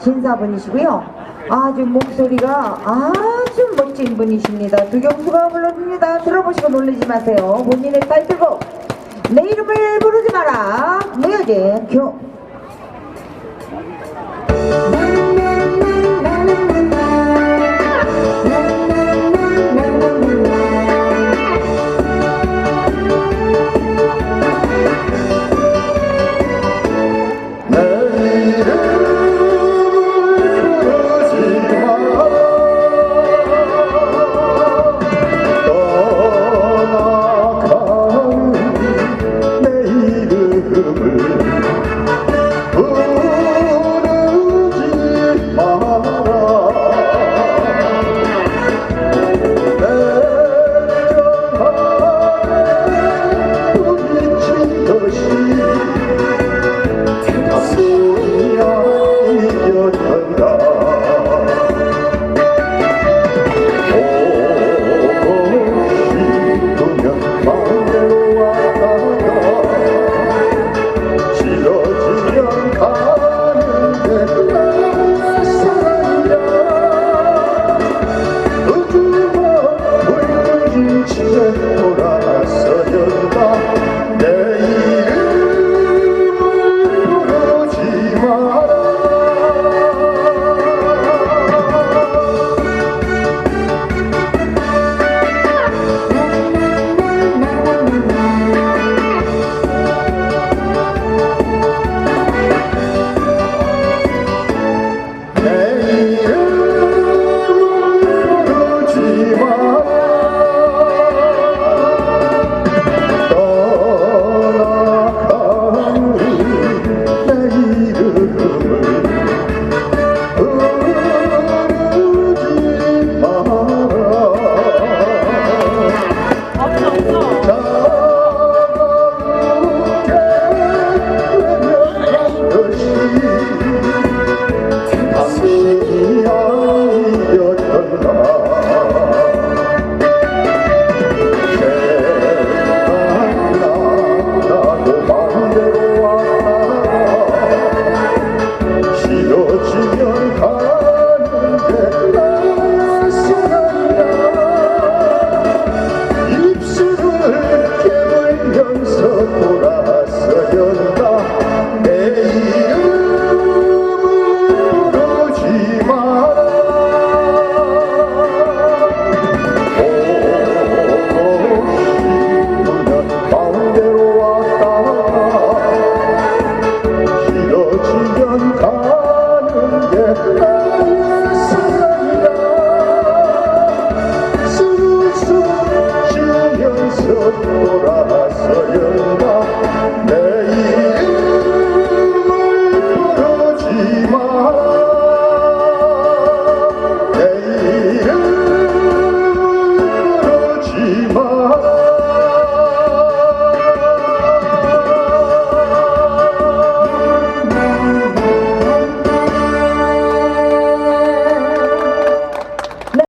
신사분이시고요. 아주 목소리가 아주 멋진 분이십니다. 두경수가 불러줍니다. 들어보시고 놀라지 마세요. 본인의 딸 들고 내 이름을 부르지 마라. 무여진 교. Ooh. Lord, for us.